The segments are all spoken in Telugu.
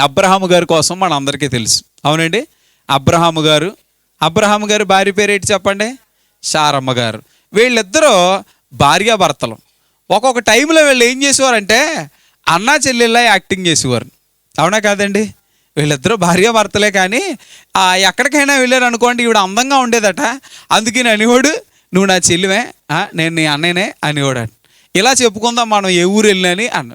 అబ్రహాము గారి కోసం మన అందరికీ తెలుసు. అవునండి? అబ్రహాము గారు. అబ్రహాము గారి భార్య పేరు ఏంటి చెప్పండి? షారమ్మ గారు. వీళ్ళిద్దరూ భార్యాభర్తలు. ఒక్కొక్క టైంలో వీళ్ళు ఏం చేసేవారంటే అన్నా చెల్లెళ్ళ యాక్టింగ్ చేసేవారు. అవునా కాదండి? వీళ్ళిద్దరూ భార్యాభర్తలే కానీ ఎక్కడికైనా వెళ్ళారు అనుకోండి ఈవిడ అందంగా ఉండేదట. అందుకే నేను అనివాడు నువ్వు నా చెల్లివే? నేను నీ అన్నయ్యనే? అనివాడు అంట. ఇలా చెప్పుకుందాం మనం ఏ ఊరు వెళ్ళినని అన్న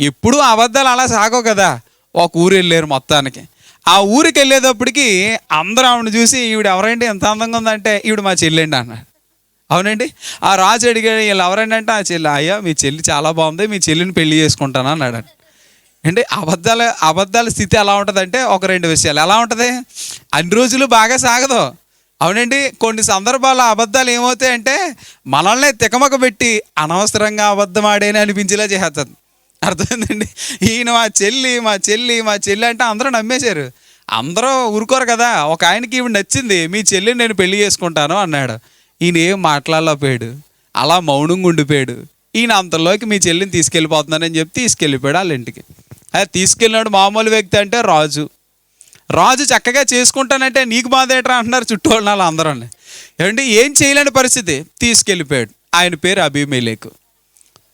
ఎప్పుడూ అబద్ధాలు అలా సాగవు కదా. ఒక ఊరు వెళ్ళారు మొత్తానికి. ఆ ఊరికి వెళ్ళేటప్పటికి అందరూ ఆవిడ చూసి ఈవిడ ఎవరండి ఎంత అందంగా ఉందంటే ఈవిడ మా చెల్లెండి అన్నాడు. అవునండి? ఆ రాజు అడిగాడు వీళ్ళు ఎవరండి అంటే ఆ చెల్లి అయ్యా మీ చెల్లి చాలా బాగుంది మీ చెల్లిని పెళ్ళి చేసుకుంటాను అన్నాడు. అంటే అబద్ధాల అబద్ధాల స్థితి ఎలా ఉంటుందంటే ఒక రెండు విషయాలు. ఎలా ఉంటుంది? అన్ని రోజులు బాగా సాగదు. అవునండి? కొన్ని సందర్భాల్లో అబద్ధాలు ఏమవుతాయంటే మనల్ని తికమక పెట్టి అనవసరంగా అబద్ధం ఆడేని అనిపించేలా చేస్తుంది అర్థమైందండి? ఈయన మా చెల్లి మా చెల్లి మా చెల్లి అంటే అందరూ నమ్మేశారు. అందరూ ఊరుకోరు కదా ఒక ఆయనకి ఇవి నచ్చింది మీ చెల్లిని నేను పెళ్ళి చేసుకుంటాను అన్నాడు. ఈయన ఏం మాట్లాడలేకపోయాడు. అలా మౌనంగా ఉండిపోయాడు. ఈయన అంతలోకి మీ చెల్లిని తీసుకెళ్ళిపోతున్నానని చెప్పి తీసుకెళ్ళిపోయాడు వాళ్ళ ఇంటికి. అదే తీసుకెళ్ళినాడు మామూలు వ్యక్తి అంటే రాజు. రాజు చక్కగా చేసుకుంటానంటే నీకు బాధేట్రా అంటున్నారు చుట్టూ వాళ్ళు అందరూ ఏమంటే ఏం చేయలేని పరిస్థితి. తీసుకెళ్ళిపోయాడు. ఆయన పేరు అభిమేలేకు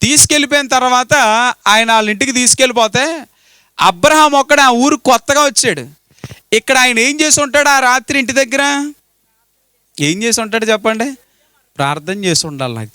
తీసుకెళ్ళిపోయిన తర్వాత ఆయన వాళ్ళ ఇంటికి తీసుకెళ్ళిపోతే అబ్రహాం ఒక్కడ ఆ ఊరు కొత్తగా వచ్చాడు. ఇక్కడ ఆయన ఏం చేసి ఉంటాడు ఆ రాత్రి ఇంటి దగ్గర? ఏం చేసి ఉంటాడు చెప్పండి? ప్రార్థన చేసి ఉండాలి నాకు.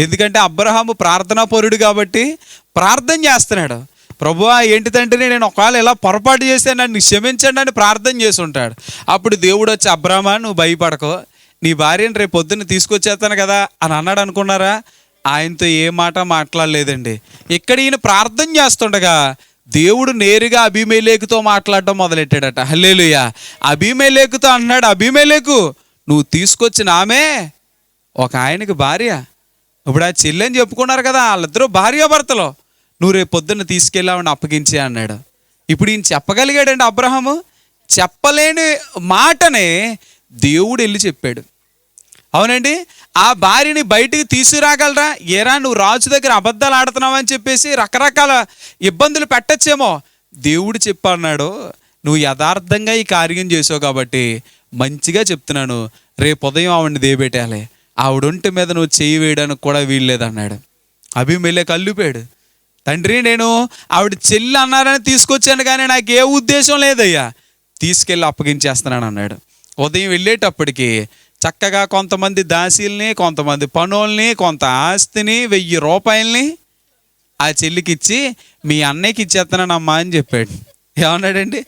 ఎందుకంటే అబ్రహాము ప్రార్థనా పరుడు కాబట్టి ప్రార్థన చేస్తున్నాడు. ప్రభు ఏంటిదంటే నేను ఒకవేళ ఇలా పొరపాటు చేస్తే నన్ను క్షమించండి అని ప్రార్థన చేసి ఉంటాడు. అప్పుడు దేవుడు వచ్చి అబ్రహమా నువ్వు భయపడకో. నీ భార్యను రేపు పొద్దున్న తీసుకొచ్చేస్తాను కదా అని అన్నాడు అనుకున్నారా? ఆయనతో ఏ మాట మాట్లాడలేదండి. ఇక్కడ ఈయన ప్రార్థన చేస్తుండగా దేవుడు నేరుగా అభిమేలేకుతో మాట్లాడటం మొదలెట్టాడట. హల్లేలుయ. అభిమేలేకుతో అన్నాడు అభిమేలేకు నువ్వు తీసుకొచ్చిన ఆమె ఒక ఆయనకి భార్య. ఇప్పుడు ఆ చెల్లెని చెప్పుకున్నారు కదా వాళ్ళిద్దరూ భార్యాభర్తలు. నువ్వు రేపు పొద్దున్న తీసుకెళ్ళామని అప్పగించే అన్నాడు. ఇప్పుడు ఈయన చెప్పగలిగాడండి అబ్రహము? చెప్పలేని మాటనే దేవుడు వెళ్ళి చెప్పాడు. అవునండి? ఆ భార్యని బయటికి తీసుకురాగలరా? ఏరా నువ్వు రాజు దగ్గర అబద్ధాలు ఆడుతున్నావు అని చెప్పేసి రకరకాల ఇబ్బందులు పెట్టచ్చేమో. దేవుడు చెప్పన్నాడు నువ్వు యథార్థంగా ఈ కార్యం చేసావు కాబట్టి మంచిగా చెప్తున్నాను. రేపు ఉదయం ఆవిడని దేబెట్టాలి ఆవిడ ఒంటి మీద నువ్వు చేయి వేయడానికి కూడా వీల్లేదన్నాడు అభిమేలే కల్లుపాడు తండ్రి నేను ఆవిడ చెల్లి అన్నారని తీసుకొచ్చాను కానీ నాకు ఏ ఉద్దేశం లేదయ్యా. తీసుకెళ్ళి అప్పగించేస్తున్నాను అన్నాడు ఉదయం వెళ్ళేటప్పటికి చక్కగా కొంతమంది దాసీల్ని కొంతమంది పనుల్ని కొంత ఆస్తిని వెయ్యి రూపాయల్ని ఆ చెల్లికి ఇచ్చి మీ అన్నయ్యకి ఇచ్చేస్తున్నానమ్మా అని చెప్పాడు. ఏమన్నాడండి?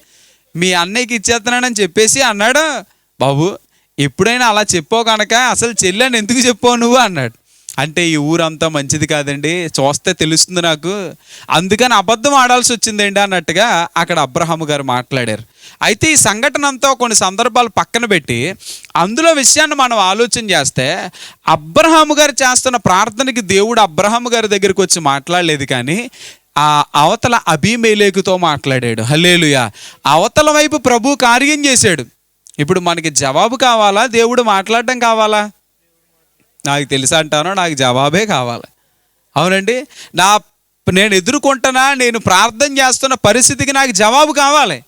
మీ అన్నయ్యకి ఇచ్చేస్తున్నానని చెప్పేసి అన్నాడు బాబు ఎప్పుడైనా అలా చెప్పావు కనుక అసలు చెల్లని ఎందుకు చెప్పావు నువ్వు? అన్నాడు. అంటే ఈ ఊరంతా మంచిది కాదండి. చూస్తే తెలుస్తుంది నాకు. అందుకని అబద్ధం ఆడాల్సి వచ్చిందండి అన్నట్టుగా అక్కడ అబ్రహాం గారు మాట్లాడారు. అయితే ఈ సంఘటన అంతా కొన్ని సందర్భాలు పక్కన పెట్టి అందులో విషయాన్ని మనం ఆలోచన చేస్తే అబ్రహాం గారు చేస్తున్న ప్రార్థనకి దేవుడు అబ్రహాం గారి దగ్గరికి వచ్చి మాట్లాడలేదు కానీ ఆ అవతల అభిమేలేకుతో మాట్లాడాడు. హల్లేలుయా! అవతల వైపు ప్రభు కార్యం చేశాడు. ఇప్పుడు మనకి జవాబు కావాలా? దేవుడు మాట్లాడడం కావాలా? నాకు తెలుసా అంటానో నాకు జవాబే కావాలి. అవునండి? నా నేను ఎదుర్కొంటున్నా నేను ప్రార్థన చేస్తున్న పరిస్థితికి నాకు జవాబు కావాలి.